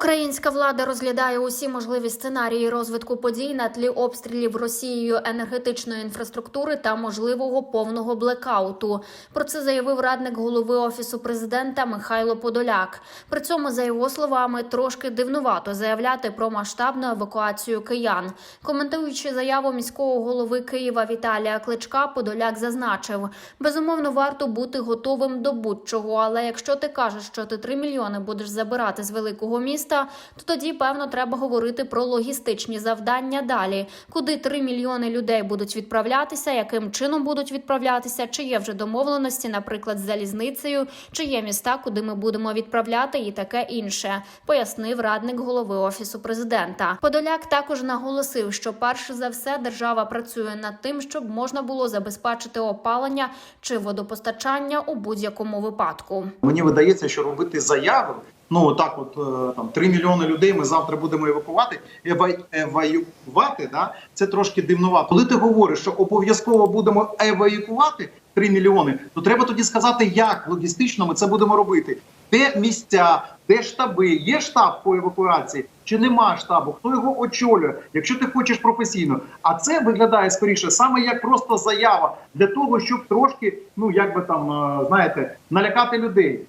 Українська влада розглядає усі можливі сценарії розвитку подій на тлі обстрілів Росією енергетичної інфраструктури та можливого повного блекауту. Про це заявив радник голови офісу президента Михайло Подоляк. При цьому, за його словами, трошки дивнувато заявляти про масштабну евакуацію киян. Коментуючи заяву міського голови Києва Віталія Кличка, Подоляк зазначив: безумовно, варто бути готовим до будь-чого. Але якщо ти кажеш, що ти 3 мільйони будеш забирати з великого міста, то тоді певно треба говорити про логістичні завдання далі, куди 3 мільйони людей будуть відправлятися, яким чином будуть відправлятися, чи є вже домовленості, наприклад, з залізницею, чи є міста, куди ми будемо відправляти, і таке інше, пояснив радник голови офісу президента. Подоляк також наголосив, що перш за все держава працює над тим, щоб можна було забезпечити опалення чи водопостачання у будь-якому випадку. Мені видається, що робити заяви. Ну так, от е, там 3 мільйони людей. Ми завтра будемо евакувати. Ева, евакувати, да це трошки дивнувато. Коли ти говориш, що обов'язково будемо евакувати 3 мільйони, то треба тоді сказати, як логістично ми це будемо робити. Де місця, де штаби, є штаб по евакуації, чи нема штабу, хто його очолює, якщо ти хочеш професійно. А це виглядає скоріше саме як просто заява для того, щоб трошки, ну як би там е, знаєте, налякати людей.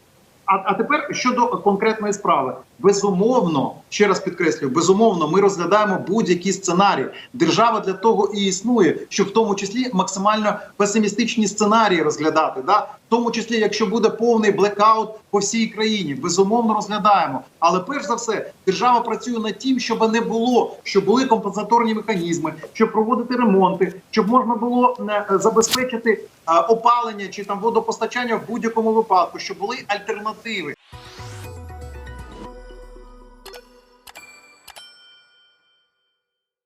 А, а тепер щодо конкретної справи, безумовно, ще раз підкреслюю, безумовно, ми розглядаємо будь-які сценарії. Держава для того і існує, щоб в тому числі максимально песимістичні сценарії розглядати. Да? Тому числі, якщо буде повний блекаут по всій країні, безумовно розглядаємо. Але перш за все, держава працює над тим, щоб не було, щоб були компенсаторні механізми, щоб проводити ремонти, щоб можна було е, забезпечити е, опалення чи там водопостачання в будь-якому випадку, щоб були альтернативи.